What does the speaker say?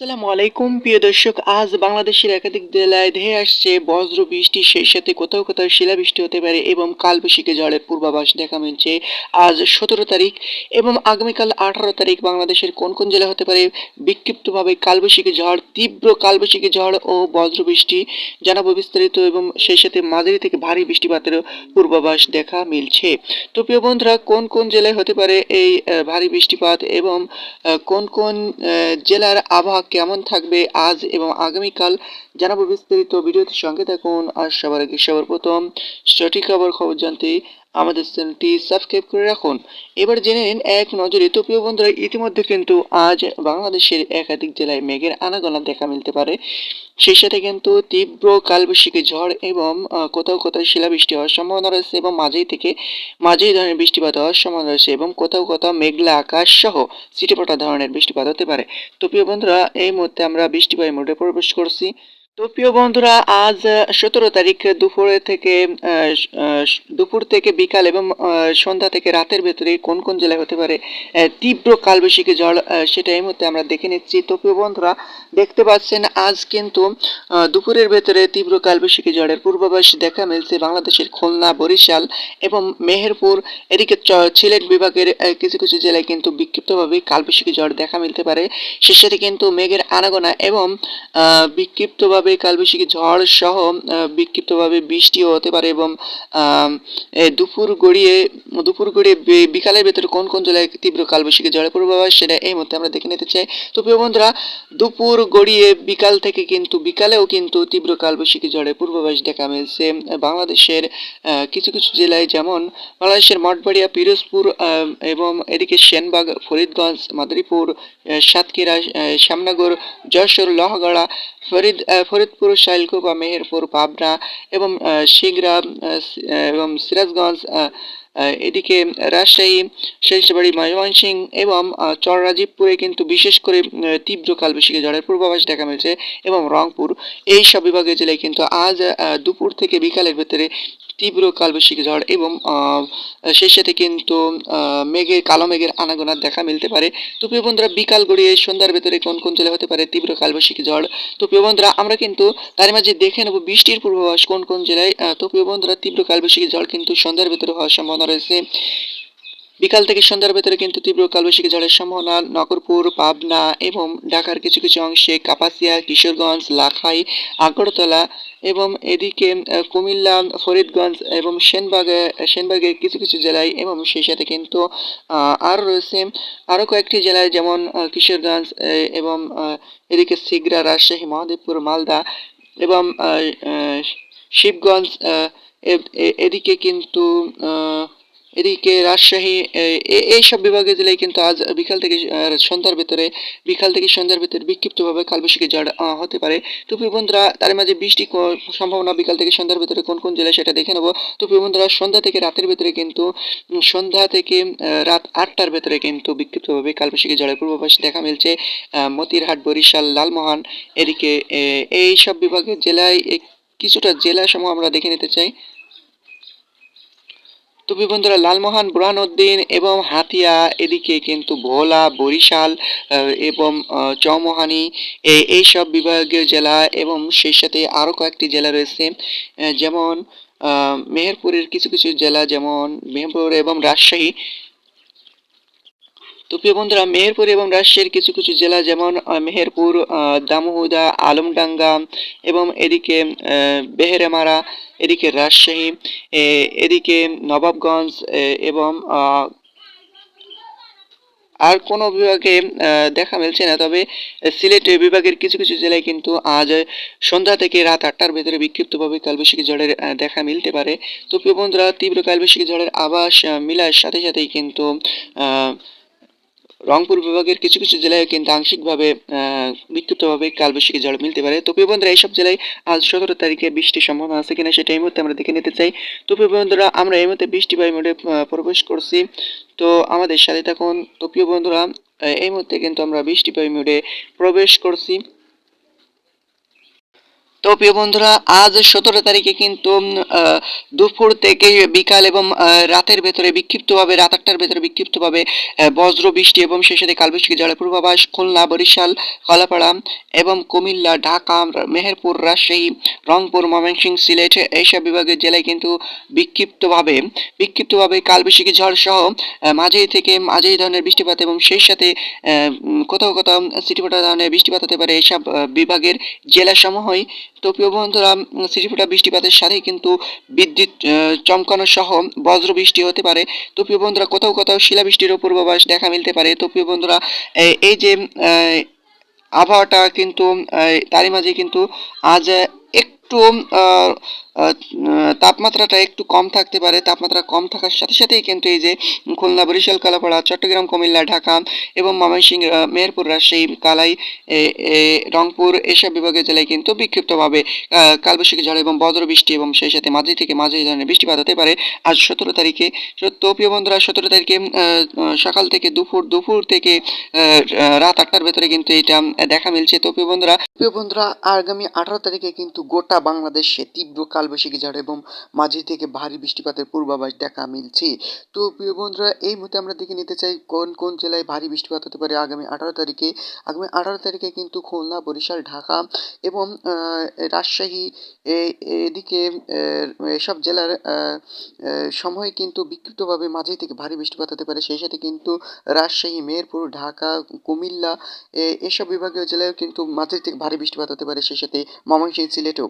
আসসালামু আলাইকুম। প্রিয় দর্শক, আজ বাংলাদেশের একাধিক জেলায় ধেয়ে আসছে বজ্র বৃষ্টি, সেই সাথে কোথাও কোথাও শিলাবৃষ্টি হতে পারে এবং কালবৈশাখী ঝড়ের পূর্বাভাস দেখা মিলছে আজ সতেরো তারিখ এবং আগামীকাল আঠারো তারিখ বাংলাদেশের কোন কোন জেলা হতে পারে? বিক্ষিপ্তভাবে কালবৈশাখী ঝড়, তীব্র কালবৈশাখী ঝড় ও বজ্র বৃষ্টি জানাব বিস্তারিত এবং সেই সাথে মাঝারি থেকে ভারী বৃষ্টিপাতেরও পূর্বাভাস দেখা মিলছে। তো প্রিয় বন্ধুরা, কোন কোন জেলায় হতে পারে এই ভারী বৃষ্টিপাত এবং কোন কোন জেলার আবহাওয়া কেমন থাকবে আজ এবং আগামীকাল জানাব বিস্তারিত ভিডিওতে সঙ্গে থাকুন আর সবার আগে সবার প্রথম সঠিক খবর খবর জানতে আমাদের চ্যানেলটি সাবস্ক্রাইব করে রাখুন। এবার জেনে নিন এক নজরে, তো প্রিয় বন্ধুরা, ইতিমধ্যে কিন্তু আজ বাংলাদেশের একাধিক জেলায় মেঘের আনাগোনা দেখা মিলতে পারে। সেই সাথে কিন্তু তীব্র কালবৈশাখী ঝড় এবং কোথাও কোথাও শিলাবৃষ্টি হওয়ার সম্ভাবনা রয়েছে এবং মাঝেই থেকে মাঝেই ধরনের বৃষ্টিপাত হওয়ার সম্ভাবনা রয়েছে এবং কোথাও কোথাও মেঘলা আকাশ সহ ছিটেফোঁটা ধরনের বৃষ্টিপাত হতে পারে। তো প্রিয় বন্ধুরা, এই মুহূর্তে আমরা বৃষ্টিপাত মোডে প্রবেশ করছি। তো প্রিয় বন্ধুরা আজ সতেরো তারিখ দুপুরে থেকে দুপুর থেকে বিকাল এবং সন্ধ্যা থেকে রাতের ভেতরে কোন কোন জেলায় হতে পারে তীব্র কালবৈশাখী ঝড় সেটা এই মুহূর্তে আমরা দেখে নিচ্ছি। তো প্রিয় বন্ধুরা দেখতে পাচ্ছেন আজ কিন্তু দুপুরের ভেতরে তীব্র কালবৈশাখী ঝড়ের পূর্বাভাস দেখা মিলছে বাংলাদেশের খুলনা বরিশাল এবং মেহেরপুর। এদিকে সিলেট বিভাগের কিছু কিছু জেলায় কিন্তু বিক্ষিপ্তভাবে কালবৈশাখী ঝড় দেখা মিলতে পারে। সে সাথে কিন্তু মেঘের আনাগোনা এবং আহ, বিক্ষিপ্তভাবে কালবৈশাখী ঝড় সহ বিক্ষিপ্তভাবে বৃষ্টিও হতে পারে এবং দুপুর গড়িয়ে দুপুর গড়িয়ে বিকালের ভেতরে কোন কোন জেলায় তীব্র কালবৈশাখী ঝড়ের পূর্বাভাস সেটা এই মুহূর্তে আমরা দেখে নিতে চাই। তো প্রিয় বন্ধুরা, দুপুর গড়িয়ে বিকাল থেকে কিন্তু, বিকালেও কিন্তু তীব্র কালবৈশাখী ঝড়ের পূর্বাভাস দেখা মিলছে। বাংলাদেশের কিছু কিছু জেলায় যেমন, বাংলাদেশের মঠবাড়িয়া, পিরোজপুর এবং এদিকে সেনবাগ, ফরিদগঞ্জ, মাদারীপুর সাতক্ষীরা শ্যামনগর, যশোর, লহগড়া, ফরিদ ফরিদপুর শাইলকুপা মেহেরপুর পাবনা এবং আহ, সিংড়া আহ, সি- আহ, এবং সিরাজগঞ্জ এদিকে রাজশাহী শেষবাড়ি ময়মনসিংহ এবং চররাজীবপুরে কিন্তু বিশেষ করে তীব্র কালবৈশাখী ঝড়ের পূর্বাভাস দেখা মিলছে এবং রংপুর এই সব বিভাগের জেলায় কিন্তু আজ দুপুর থেকে বিকালের ভেতরে তীব্র কালবৈশাখী ঝড় এবং সেই সাথে কিন্তু মেঘের, কালো মেঘের আনাগোনা দেখা মিলতে পারে। তো প্রিয় বন্ধুরা, বিকাল গড়িয়ে সন্ধ্যার ভেতরে কোন কোন জেলা হতে পারে তীব্র কালবৈশাখী ঝড়? তো প্রিয় বন্ধুরা, আমরা কিন্তু তার মাঝে দেখে নেব বৃষ্টির পূর্বাভাস কোন কোন জেলায়। তো প্রিয় বন্ধুরা, তীব্র কালবৈশাখী ঝড় কিন্তু সন্ধ্যার ভেতরে হওয়ার সম্ভাবনা রয়েছে। বিকাল থেকে সন্ধ্যার ভেতরে কিন্তু তীব্র কালবৈশাখী ঝড়ের সম্ভাবনা নগরপুর, পাবনা এবং ঢাকার কিছু কিছু অংশে কাপাসিয়া, কিশোরগঞ্জ, লাখাই, আগরতলা এবং এদিকে কুমিল্লা, ফরিদগঞ্জ এবং সেনবাগে, সেনবাগের কিছু কিছু জেলায় এবং সেই সাথে কিন্তু আরও রয়েছে আরও কয়েকটি জেলায় যেমন কিশোরগঞ্জ এবং এদিকে সিগড়া, রাজশাহী, মহাদেবপুর, মালদা এবং শিবগঞ্জ এদিকে কিন্তু এদিকে রাজশাহী, এ- এ- এই সব বিভাগের জেলায় কিন্তু আজ বিকাল থেকে সন্ধ্যার ভেতরে, বিকাল থেকে সন্ধ্যার ভেতরে বিক্ষিপ্তভাবে কালবৈশাখী ঝড় হতে পারে। তো বন্ধুরা, তার মাঝে বৃষ্টি সম্ভাবনা বিকাল থেকে সন্ধ্যার ভেতরে কোন কোন জেলায় সেটা দেখে নেব। তো বন্ধুরা, সন্ধ্যা থেকে রাতের ভেতরে কিন্তু সন্ধ্যা থেকে রাত আটটার ভেতরে কিন্তু বিক্ষিপ্তভাবে কালবৈশাখী ঝড়ের পূর্বাভাস দেখা মিলছে মতিরহাট, বরিশাল, লালমোহন, এদিকে এই সব বিভাগের জেলায় কিছুটা জেলা সমূহ আমরা দেখে নিতে চাই। তো প্রিয় বন্ধুরা লালমোহন, বুরহানুদ্দিন এবং হাতিয়া এদিকে কিন্তু ভোলা, বরিশাল এবং চৌমোহানি, এই এইসব বিভাগীয় জেলা এবং সেই সাথে আরও কয়েকটি জেলা রয়েছে। যেমন মেহেরপুরের কিছু কিছু জেলা যেমন, মেহেরপুর এবং রাজশাহী। তো প্রিয় বন্ধুরা, মেহেরপুর এবং রাজশাহীর কিছু কিছু জেলা যেমন মেহেরপুর দামোহদা, আলমডাঙ্গা এবং এদিকে বেহেরেমারা, এদিকে রাজশাহী এদিকে নবাবগঞ্জ এবং আর কোনো বিভাগে দেখা মিলছে না। তবে সিলেট বিভাগের কিছু কিছু জেলায় কিন্তু আজ সন্ধ্যা থেকে রাত আটটার ভেতরে বিক্ষিপ্তভাবে কালবৈশাখী ঝড়ের দেখা মিলতে পারে। তো প্রিয় বন্ধুরা, তীব্র কালবৈশাখী ঝড়ের আবাস মিলার সাথে সাথেই কিন্তু রংপুর বিভাগের কিছু কিছু জেলায় কিন্তু আংশিকভাবে বিক্ষিপ্তভাবে কালবৈশাখী ঝড় মিলতে পারে। তো বন্ধুরা, এইসব জেলায় আজ সতেরো তারিখে বৃষ্টির সম্ভাবনা আছে কিনা সেটা এই মুহূর্তে আমরা দেখে নিতে চাই। তো বন্ধুরা, আমরা এই মুহূর্তে বৃষ্টি মোডে প্রবেশ করছি। তো আমাদের সাথে থাকুন। তো প্রিয় বন্ধুরা এই মুহূর্তে কিন্তু আমরা বৃষ্টি মোডে প্রবেশ করছি। তো প্রিয় বন্ধুরা, আজ সতেরো তারিখে কিন্তু দুপুর থেকে বিকাল এবং রাতের ভেতরে বিক্ষিপ্তভাবে, রাত আটটার ভেতরে বিক্ষিপ্তভাবে বজ্র, বৃষ্টি এবং সেই সাথে কালবৈশাখী ঝড়ের পূর্বাভাস খুলনা, বরিশাল, কলাপাড়া এবং কুমিল্লা, ঢাকা, মেহেরপুর, রাজশাহী, রংপুর, ময়মনসিংহ, সিলেট এইসব বিভাগের জেলায় কিন্তু বিক্ষিপ্তভাবে বিক্ষিপ্তভাবে কালবৈশাখী ঝড় সহ মাঝারি থেকে মাঝারি ধরনের বৃষ্টিপাত এবং সেই সাথে কোথাও কোথাও সিটিফোটা ধরনের বৃষ্টিপাত হতে পারে এইসব বিভাগের জেলাসমূহই। তো প্রিয় বন্ধুরা সিটিফুটা বৃষ্টিপাতের সাথে কিন্তু বিদ্যুৎ চমকানো সহ বজ্র বৃষ্টি হতে পারে। তো প্রিয় বন্ধুরা, কোথাও কোথাও শিলাবৃষ্টিরও পূর্বাভাস দেখা মিলতে পারে। তো প্রিয় বন্ধুরা এই- যে আবহাওয়াটা কিন্তু তারই মাঝে কিন্তু আজ একটু তাপমাত্রাটা একটু কম থাকতে পারে, তাপমাত্রা কম থাকার সাথে সাথেই কিন্তু এই যে খুলনা, বরিশাল, কালাপাড়া, চট্টগ্রাম, কুমিল্লা, ঢাকা এবং ময়মনসিংহ মেহেরপুর, রাজশাহী, কালাই রংপুর এসব বিভাগের জেলায় কিন্তু বিক্ষিপ্তভাবে কালবৈশাখী ঝড় এবং বজ্র বৃষ্টি এবং সেই সাথে মাঝারি থেকে মাঝারি ধরনের বৃষ্টিপাত হতে পারে আজ সতেরো তারিখে। তো বন্ধুরা, সতেরো তারিখে সকাল থেকে দুপুর দুপুর থেকে রাত আটটার ভেতরে কিন্তু এটা দেখা মিলছে। তো বন্ধুরা প্রিয় বন্ধুরা, আগামী আঠারো তারিখে কিন্তু গোটা বাংলাদেশে তীব্র কালবৈশাখী ঝড় এবং মাঝারি থেকে ভারী বৃষ্টিপাতের পূর্বাভাস দেখা মিলছে। তো প্রিয় বন্ধুরা, এই মুহূর্তে আমরা দেখে নিতে চাই কোন কোন জেলায় ভারী বৃষ্টিপাত হতে পারে আগামী আঠারো তারিখে। আগামী আঠারো তারিখে কিন্তু খুলনা, বরিশাল, ঢাকা এবং রাজশাহী এদিকে এসব জেলার সময়ে কিন্তু বিক্ষিপ্তভাবে মাঝে থেকে ভারী বৃষ্টিপাত হতে পারে। সেই সাথে কিন্তু রাজশাহী, মেহেরপুর, ঢাকা, কুমিল্লা এসব বিভাগীয় জেলায় কিন্তু মাঝে থেকে ভারী বৃষ্টিপাত হতে পারে সেই সাথে ময়মনসিংহ সিলেটেও।